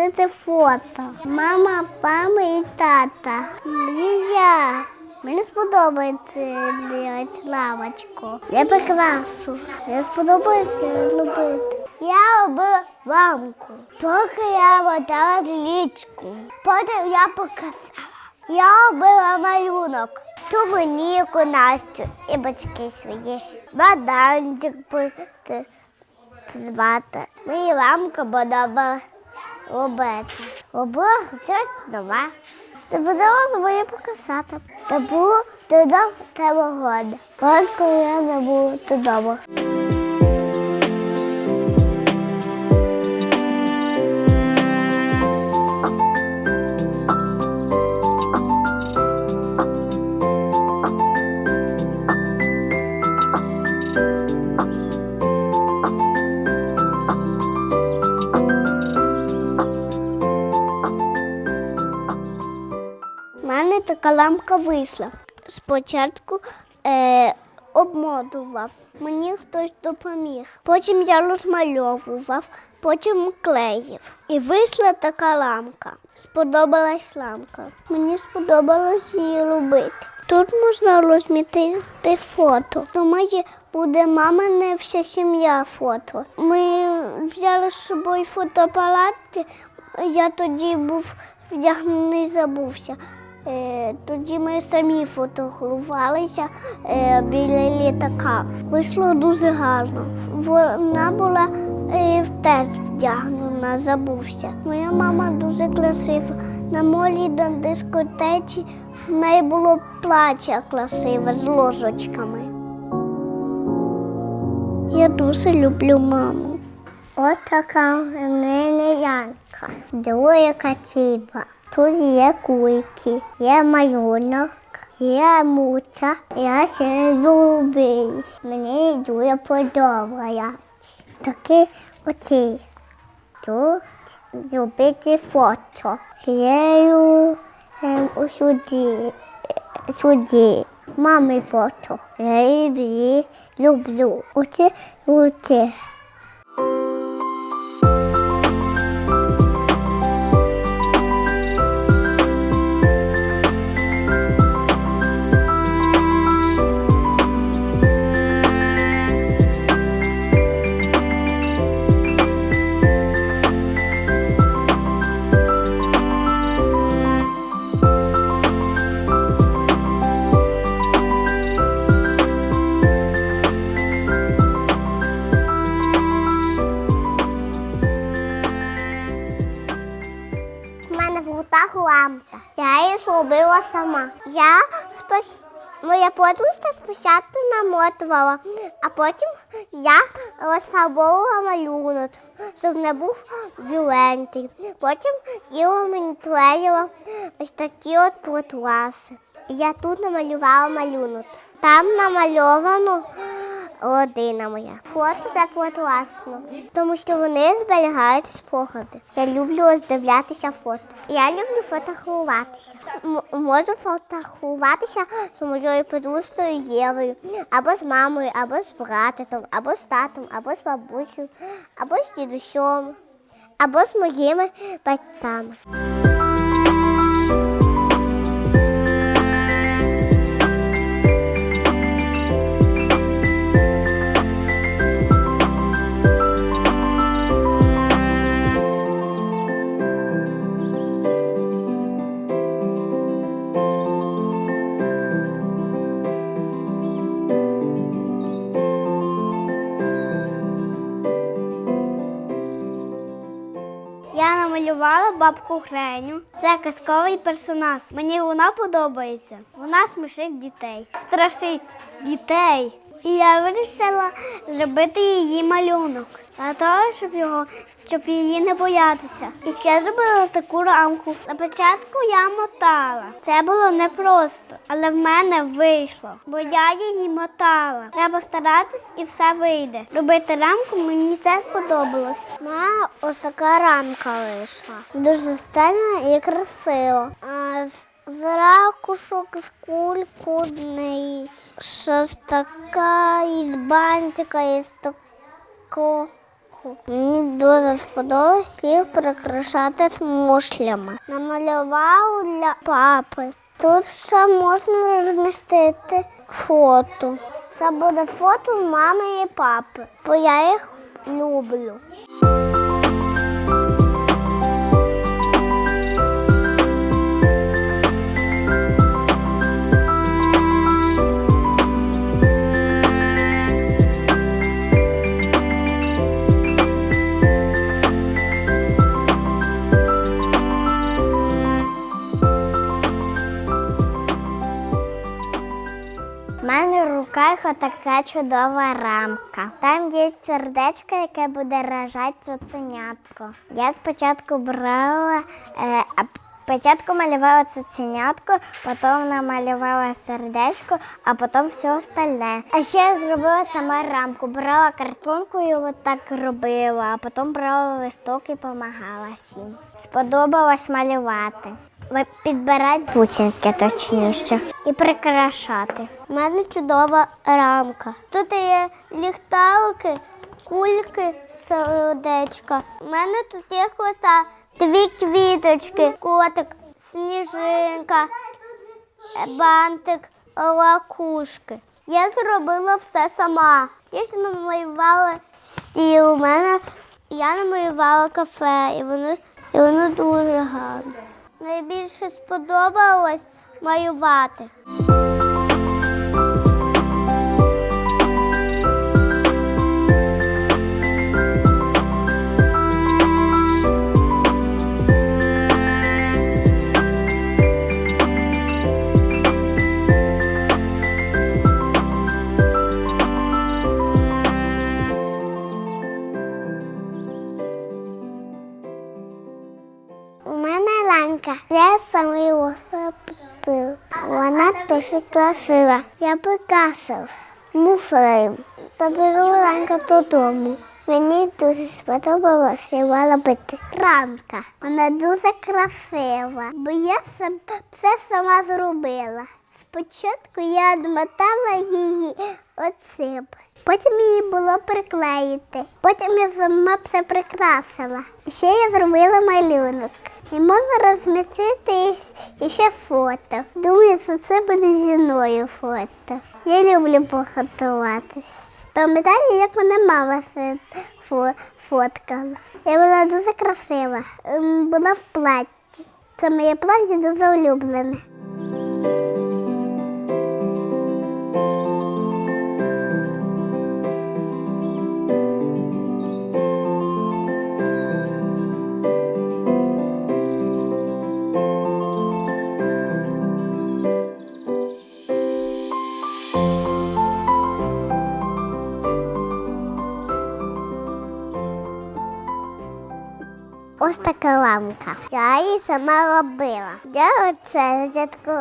зробити фото. Мама, мама і тата. І я. Мені сподобається робити ламочку. Я прикрасу. Мені сподобається робити. Я робила ламку. Поки я мотала лічку. Потім я показала. Я робила малюнок. Ту мені Настю і батьки свої. Баданчик звати. Мені ламка подобалась робити. Робила хотілося нова. Це було мені показати. Та було додому треба года. Батько я не було додому. Мене така ламка вийшла. Спочатку е, обмотував, мені хтось допоміг. Потім я розмальовував, потім клеїв. І вийшла така ламка. Сподобалась ламка. Мені сподобалось її робити. Тут можна розмітити фото. Думаю, буде мама не вся сім'я фото. Ми взяли з собою фотоапарати. Я тоді був вдягнений, забувся. Е, тоді ми самі фотографувалися е, біля літака. Вийшло дуже гарно. Вона була е, теж вдягнена, забувся. Моя мама дуже красива. На молі на дискотеці в неї було плаття красиве з ложечками. Я дуже люблю маму. От така в мене янка, двоє катіба. Тут є кульки, є малюнок, є муца, я ще любий. Мені дуже подобається. Такі оці. Тут любити фото. Клею у сюди, е, сюди. Мами фото. Я її люблю. Оце, оце. Спочатку а потім я розфарбовувала малюнок, щоб не був біленький. Потім Іла мені клеїла ось такі от платуаси. Я тут намалювала малюнок. Там намальовано родина моя. Фото це класно, тому що вони зберігають спогади. Я люблю роздивлятися фото. Я люблю фотографуватися. М- можу фотографуватися з моєю подружкою Євою, або з мамою, або з братом, або з татом, або з бабусею, або з дідусем, або з моїми батьками. Греню. Це казковий персонаж. Мені вона подобається. Вона смішить дітей, страшить дітей. І я вирішила зробити її малюнок для того, щоб його, щоб її не боятися. І ще зробила таку рамку. На початку я мотала. Це було непросто, але в мене вийшло, бо я її мотала. Треба старатись і все вийде. Робити рамку мені це сподобалось. Моя ось така рамка вийшла. Дуже стильна і красива. А з ракушок, з кульку в неї. Щось така із бантика, із такого. Мені дуже сподобалось їх прикрашати смушлями. Намалював для папи. Тут ще можна розмістити фото. Це буде фото мами і папи, бо я їх люблю. Руках чудова рамка. Там є сердечко, яке буде рожати цуценятко. Я спочатку брала, е, спочатку малювала цуценятко, потім намалювала сердечко, а потім все остальне. А ще я зробила сама рамку. Брала картонку і от так робила, а потім брала листок і допомагала всім. Сподобалось малювати. Підбирати бусинки точніше і прикрашати. У мене чудова рамка. Тут є ліхтарики, кульки, сердечка. У мене тут є коса, дві квіточки, котик, сніжинка, бантик, лакушки. Я зробила все сама. Я ще намалювала стіл. У мене я намалювала кафе, і воно, і воно дуже гарне. Найбільше сподобалось малювати. Ланка. Я сама його купив. Вона дуже красива. Я прикрасив муфлеєм. Заберу ланка додому. Мені дуже сподобалося його робити. Ранка. Вона дуже красива, бо я сам все сама зробила. Спочатку я домотала її оцим. Потім її було приклеїти. Потім я сама все прикрасила. Ще я зробила малюнок. І можна розмістити ще фото. Думаю, що це буде зі мною фото. Я люблю похотуватись. Пам'ятаю, як мене мама фоткала. Я була дуже красива. Була в платі. Це моє плаття дуже улюблене. Ось така ламка. Я її сама робила. Я оце взятку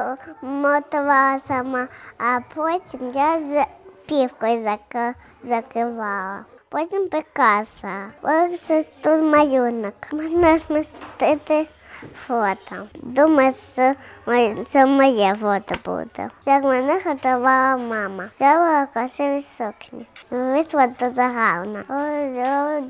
мотувала сама, а потім я з півкою зак- закривала. Потім Пикаса. Ось тут малюнок. Можна змістити фото. Думаю, це моє фото буде. Як мене готувала мама. Була красиві сукні. Ось фото загарно.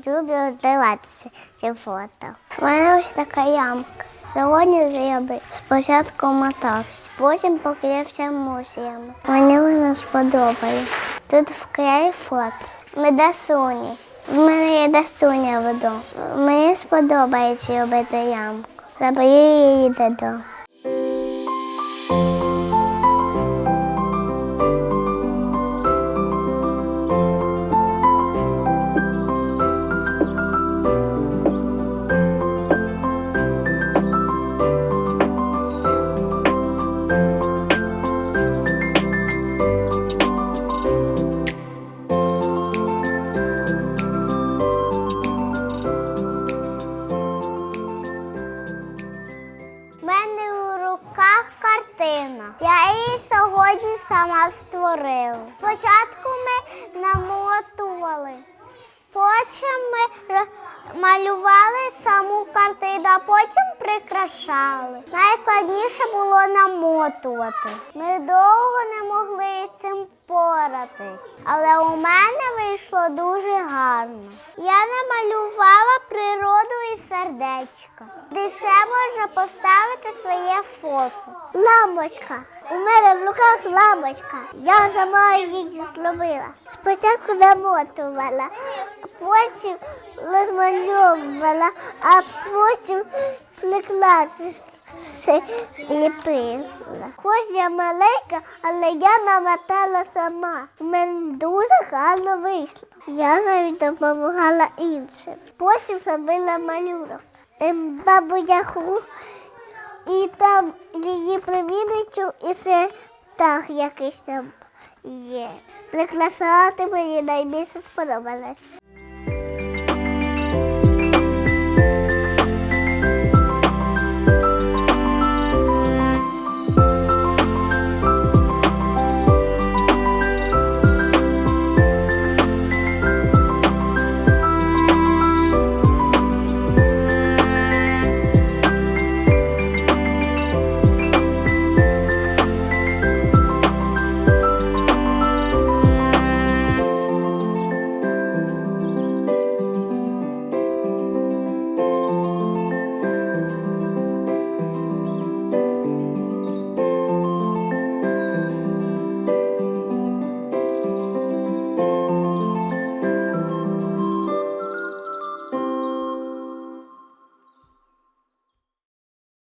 Люблю дивитися ці фото. У мене ось така ямка. Сьогодні зробив. Спочатку мотався, потім покрився мусіями. Мені вона сподобає. Тут вкрай фото. Ми дасуні. В мене є дасуня вдома. Мені сподобається робити ямку. Заберу намотували Потім ми малювали саму картину, а потім прикрашали. Найскладніше було намотувати. Ми довго не могли з цим поратись, але у мене вийшло дуже гарно. Я намалювала природу і сердечка. Де можна поставити своє фото. Лампочка. У мене в руках лампочка. Я сама її зробила. Спочатку намотувала, потім розмальовувала, а потім плекла сліпила. Хоч я маленька, але я намотала сама. У мене дуже гарно вийшло. Я навіть допомагала іншим. Потім зробила малюнок. Ем, Бабу Яху і там її племінницю, і ще птах якийсь там є. Прикрашати мені найбільше сподобалось.